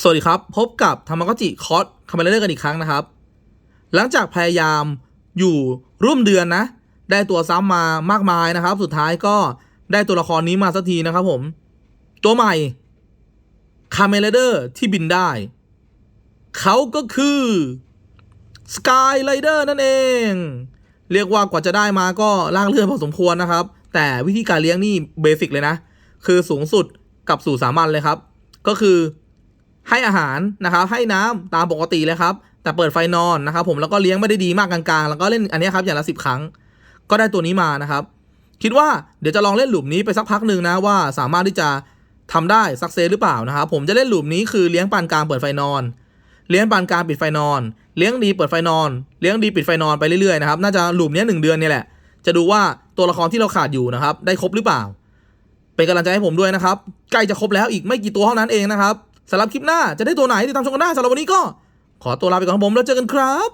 สวัสดีครับ พบกับธรรมกจิคอสคาเมเลอร์กันอีกครั้งนะครับ หลังจากพยายามอยู่ร่วมเดือนนะ ได้ตัวซ้ำมามากมายนะครับ สุดท้ายก็ได้ตัวละครนี้มาสักทีนะครับผม ตัวใหม่คาเมเลเดอร์ที่บินได้ เขาก็คือสกายไรเดอร์นั่นเอง เรียกว่ากว่าจะได้มาก็ล่างเลือดพอสมควรนะครับ แต่วิธีการเลี้ยงนี่เบสิกเลยนะ คือสูงสุดกับสู่สามัญเลยครับ ก็คือ ให้อาหารนะครับให้น้ำตามปกติเลยครับ แต่เปิดไฟนอนนะครับ ผมแล้วก็เลี้ยงไม่ได้ดีมากกลางๆ แล้วก็เล่นอันนี้ครับอย่างละสิบครั้ง ก็ได้ตัวนี้มานะครับ คิดว่าเดี๋ยวจะลองเล่นหลุมนี้ไปสักพักหนึ่งนะว่าสามารถที่จะทำได้สักเซหรือเปล่านะครับ ผมจะเล่นหลุมนี้คือเลี้ยงปานกลางเปิดไฟนอน เลี้ยงปานกลางปิดไฟนอน เลี้ยงดีเปิดไฟนอน เลี้ยงดีปิดไฟนอนไปเรื่อยๆนะครับน่าจะหลุมนี้หนึ่งเดือนนี่แหละ จะดูว่าตัวละครที่เราขาดอยู่นะครับ ได้ครบหรือเปล่าเป็นกำลังใจให้ผมด้วยนะครับ ใกล้จะครบแล้วอีกไม่กี่ตัวเท่านั้นเองนะครับ สำหรับคลิปหน้าจะได้ตัวไหนติดตามชมกันได้สำหรับวันนี้ก็ ขอตัวลาไปก่อนครับผมแล้วเจอกันครับ